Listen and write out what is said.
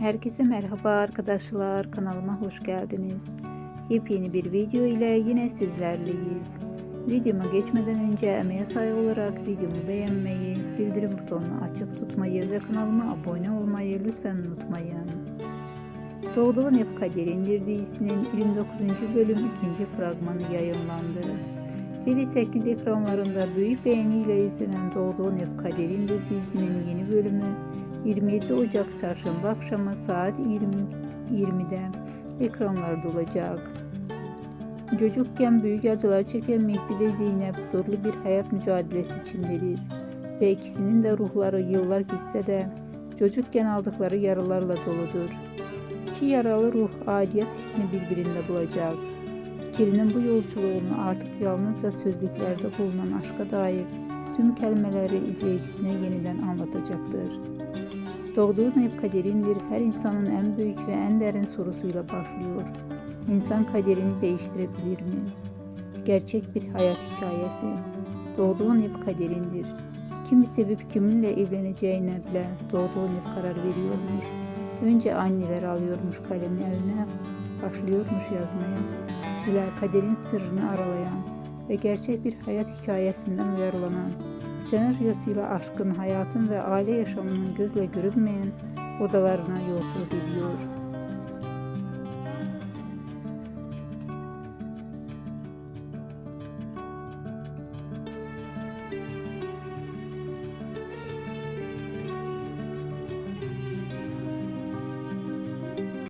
Herkese merhaba arkadaşlar kanalıma hoş geldiniz. Yepyeni bir video ile yine sizlerleyiz. Videoma geçmeden önce emeğe saygı olarak videomu beğenmeyi, bildirim butonunu açık tutmayı ve kanalıma abone olmayı lütfen unutmayın. Doğduğun Ev Kaderindir dizisinin 29. bölüm 2. fragmanı yayınlandı. TV8 ekranlarında büyük beğeniyle izlenen Doğduğun Kaderindir dizisinin yeni bölümü 27 Ocak çarşamba akşamı saat 20, 20'de ekranlarda olacak. Çocukken büyük acılar çeken Mehdi ve Zeynep zorlu bir hayat mücadelesi içindedir. Ve ikisinin de ruhları yıllar gitse de çocukken aldıkları yaralarla doludur. İki yaralı ruh aciyet hissini birbirinde bulacak. İkilinin bu yolculuğunu artık yalnızca sözlüklerde bulunan aşka dair tüm kelimeleri izleyicisine yeniden anlatacaktır. Doğduğun ev kaderindir her insanın en büyük ve en derin sorusuyla başlıyor. İnsan kaderini değiştirebilir mi? Gerçek bir hayat hikayesi. Doğduğun ev kaderindir. Kimi sevip kiminle evleneceğine bile doğduğun ev karar veriyormuş. Önce anneler alıyormuş kalemi eline, başlıyormuş yazmaya. Bile kaderin sırrını aralayan ve gerçek bir hayat hikayesinden uyarlanan senaryosuyla aşkın hayatın ve aile yaşamının gözle görünmeyen odalarına yolculuk ediyor.